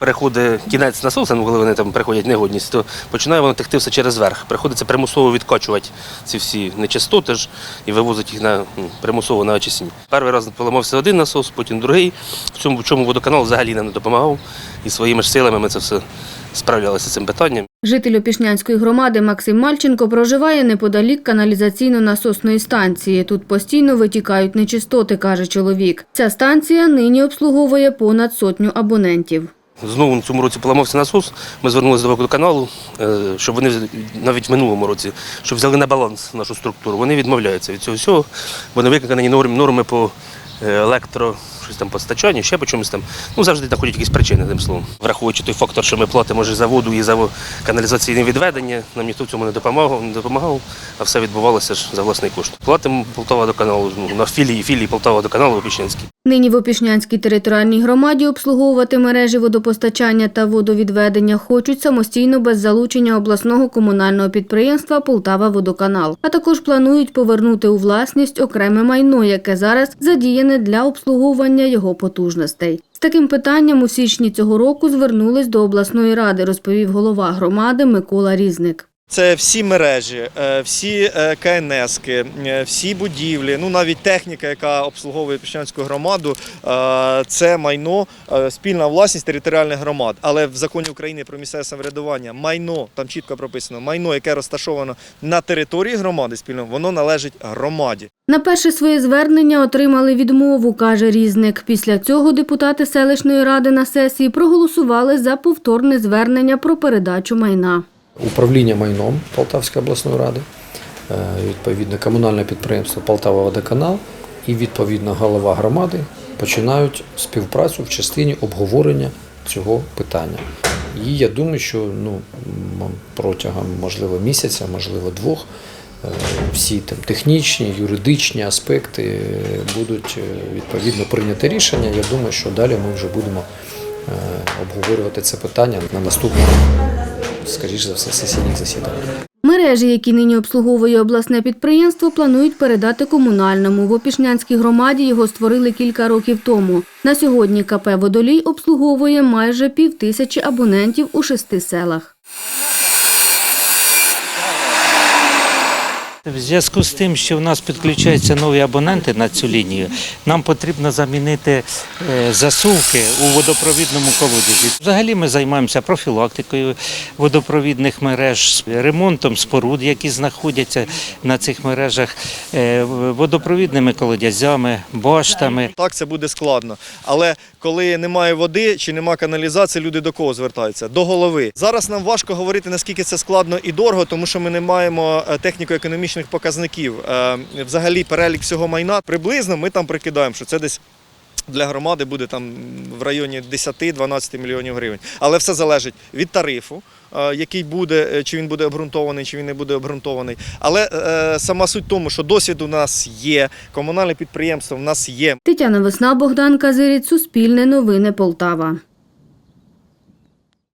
Переходить кінець насоса, ну коли вони там приходять негодність, то починає воно текти все через верх. Приходиться примусово відкачувати ці всі нечистоти ж і вивозити їх на ну, примусово на очисні. Перший раз поламався один насос, потім другий. В цьому в чому водоканал взагалі нам не допомагав. І своїми ж силами ми це все справлялися з цим питанням. Житель Опішнянської громади Максим Мальченко проживає неподалік каналізаційно-насосної станції. Тут постійно витікають нечистоти, каже чоловік. Ця станція нині обслуговує понад сотню абонентів. Знову в цьому році поламався насос. Ми звернулися до водоканалу, е, щоб вони навіть в минулому році, щоб взяли на баланс нашу структуру. Вони відмовляються від цього всього. Вони викликані норм- норми по е, електро, щось там постачанню, ще по чомусь там. Ну завжди знаходять якісь причини, тим словом. Враховуючи той фактор, що ми платимо вже за воду і за каналізаційне відведення, нам ніхто в цьому не допомагав, не допомагав, а все відбувалося ж за власний кошт. Платимо Полтава до каналу ну, на філії, філії Полтава до каналу Опішнянський. Нині в Опішнянській територіальній громаді обслуговувати мережі водопостачання та водовідведення хочуть самостійно без залучення обласного комунального підприємства Полтава Водоканал. А також планують повернути у власність окреме майно, яке зараз задіяне для обслуговування його потужностей. З таким питанням у січні цього року звернулись до обласної ради, розповів голова громади Микола Різник. Це всі мережі, е, всі е, КНСки, е, всі будівлі, ну навіть техніка, яка обслуговує Піщанську громаду, це майно, спільна власність територіальних громад. Але в законі України про місцеве самоврядування майно, там чітко прописано, майно, яке розташовано на території громади спільно, воно належить громаді. На перше своє звернення отримали відмову, каже Різник. Після цього депутати селищної ради на сесії проголосували за повторне звернення про передачу майна. Управління майном Полтавської обласної ради, е, відповідно комунальне підприємство Полтава Водоканал і відповідно голова громади починають співпрацю в частині обговорення цього питання. І я думаю, що ну, протягом можливо місяця, можливо двох, е, всі там технічні, юридичні аспекти будуть е, відповідно прийняті рішення. Я думаю, що далі ми вже будемо обговорювати це питання на наступному, скоріш за все, сесійних засіданнях. Мережі, які нині обслуговує обласне підприємство, планують передати комунальному. В Опішнянській громаді його створили кілька років тому. На сьогодні КП «Водолій» обслуговує майже пів тисячі абонентів у шести селах. В зв'язку з тим, що в нас підключаються нові абоненти на цю лінію, нам потрібно замінити е, засувки у водопровідному колодязі. Взагалі ми займаємося профілактикою водопровідних мереж, ремонтом споруд, які знаходяться на цих мережах, е, водопровідними колодязями, баштами. Так, це буде складно. Але коли немає води чи немає каналізації, люди до кого звертаються? До голови. Зараз нам важко говорити, наскільки це складно і дорого, тому що ми не маємо е, техніко-економічних показників. Е, Взагалі, перелік всього майна приблизно ми там прикидаємо, що це десь. Для громади буде там в районі 10-12 мільйонів гривень. Але все залежить від тарифу, е, який буде, е, чи він буде обґрунтований, чи він не буде обґрунтований. Але е, сама суть в тому, що досвід у нас є, комунальне підприємство в нас є. Тетяна Весна, Богдан Казиріць, Суспільне новини Полтава.